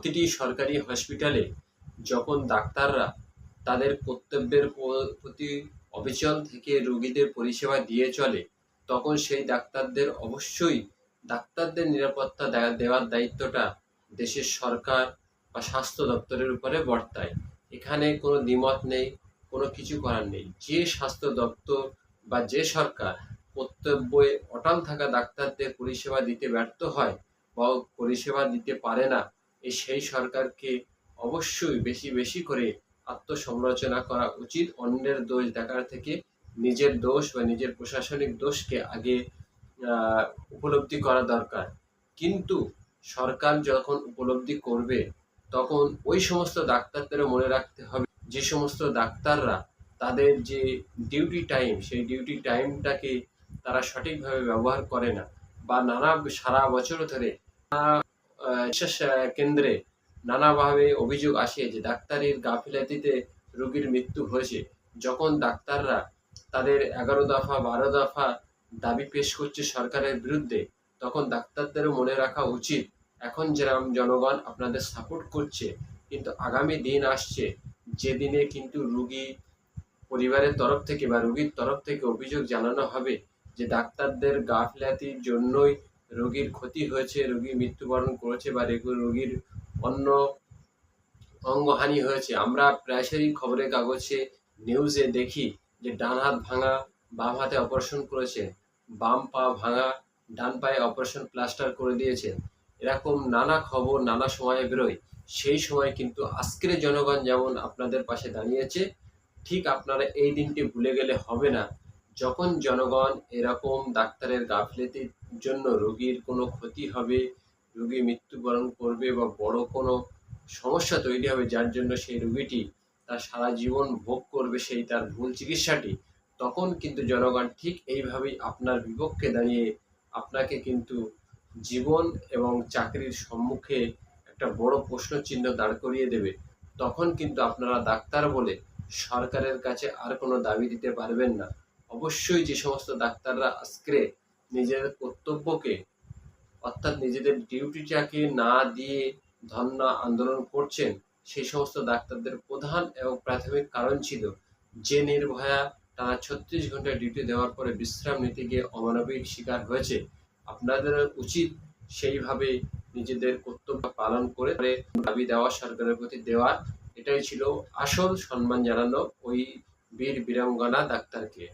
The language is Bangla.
প্রতিটি সরকারি হসপিটালে যখন ডাক্তাররা তাদের কর্তব্যের প্রতি অবিচল থেকে রোগীদের পরিষেবা দিয়ে চলে, তখন সেই ডাক্তারদের অবশ্যই ডাক্তারদের নিরাপত্তা দেওয়ার দায়িত্বটা দেশের সরকার বা স্বাস্থ্য দপ্তরের উপরে বর্তায়। এখানে কোনো দ্বিমত নেই, কোনো কিছু করার নেই। যে স্বাস্থ্য দপ্তর বা যে সরকার কর্তব্যে অটল থাকা ডাক্তারদের পরিষেবা দিতে ব্যর্থ হয় বা পরিষেবা দিতে পারে না এই সেই সরকারকে অবশ্যই বেশি বেশি করে আত্মসমালোচনা করা উচিত। অন্যের দোষ দেখার থেকে নিজের দোষ বা নিজের প্রশাসনিক দোষকে আগে উপলব্ধি করা দরকার। কিন্তু সরকার যখন উপলব্ধি করবে, তখন ওই সমস্ত ডাক্তারদেরও মনে রাখতে হবে। যে সমস্ত ডাক্তাররা তাদের যে ডিউটি টাইম, সেই ডিউটি টাইমটাকে তারা সঠিকভাবে ব্যবহার করে না বা নানা সারা বছর ধরে সা- কেন্দ্রে নানাভাবে অভিযোগ আসে যে ডাক্তারের গাফিলাতিতে রোগীর মৃত্যু হয়েছে যখন ডাক্তাররা তাদের এগারো দফা বারো দফা দাবি পেশ করছে সরকারের বিরুদ্ধে তখন ডাক্তারদেরও মনে রাখা উচিত এখন যেরকম জনগণ আপনাদের সাপোর্ট করছে কিন্তু আগামী দিন আসছে যেদিনে কিন্তু রুগী পরিবারের তরফ থেকে বা রুগীর তরফ থেকে অভিযোগ জানানো হবে যে ডাক্তারদের গাফিলাতির জন্যই রোগীর ক্ষতি হয়েছে রোগী মৃত্যুবরণ করেছে বা রেগু- রোগীর অন্য অঙ্গহানি হয়েছে। আমরা প্রায়শই খবরের কাগজে নিউজে দেখি যে ডান হাত ভাঙা, বাম হাতে অপারেশন করেছে, বাম পা ভাঙা, ডান পায়ে অপারেশন প্লাস্টার করে দিয়েছেন এরকম নানা খবর নানা সময়ে বেরোয়। সেই সময় কিন্তু আজকের জনগণ যেমন আপনাদের পাশে দাঁড়িয়েছে, ঠিক আপনারা এই দিনটি ভুলে গেলে হবে না। যখন জনগণ এরকম ডাক্তারের গাফিলতির জন্য রোগীর কোনো ক্ষতি হবে, রোগী মৃত্যুবরণ করবে বা বড় কোনো সমস্যা তৈরি হবে যার জন্য সেই রোগীটি তার সারা জীবন ভোগ করবে সেই তার ভুল চিকিৎসাটি, তখন কিন্তু জনগণ ঠিক এইভাবেই আপনার বিপক্ষে দাঁড়িয়ে আপনাকে কিন্তু জীবন এবং চাকরির সম্মুখে একটা বড় প্রশ্ন চিহ্ন দাঁড় করিয়ে দেবে। তখন কিন্তু আপনারা ডাক্তার বলে সরকারের কাছে আর কোনো দাবি দিতে পারবেন না। অবশ্যই যে সমস্ত ডাক্তাররা আজকে নিজের কর্তব্যকে, অর্থাৎ নিজেদের ডিউটিটাকে না দিয়ে ধর্ণা আন্দোলন করছেন, সেই সমস্ত ডাক্তারদের প্রধান এবং প্রাথমিক কারণ ছিল যে নির্ভয়া টানা ছত্রিশ ঘণ্টা ডিউটি দেওয়ার পরে বিশ্রাম নিতে গিয়ে অমানবিক শিকার হয়েছে। আপনাদের উচিত সেইভাবে নিজেদের কর্তব্য পালন করে দাবি দেওয়া, সরকারের প্রতি দেওয়ার এটাই ছিল আসল সম্মান জানানো ওই বীর বীরাঙ্গনা ডাক্তারকে।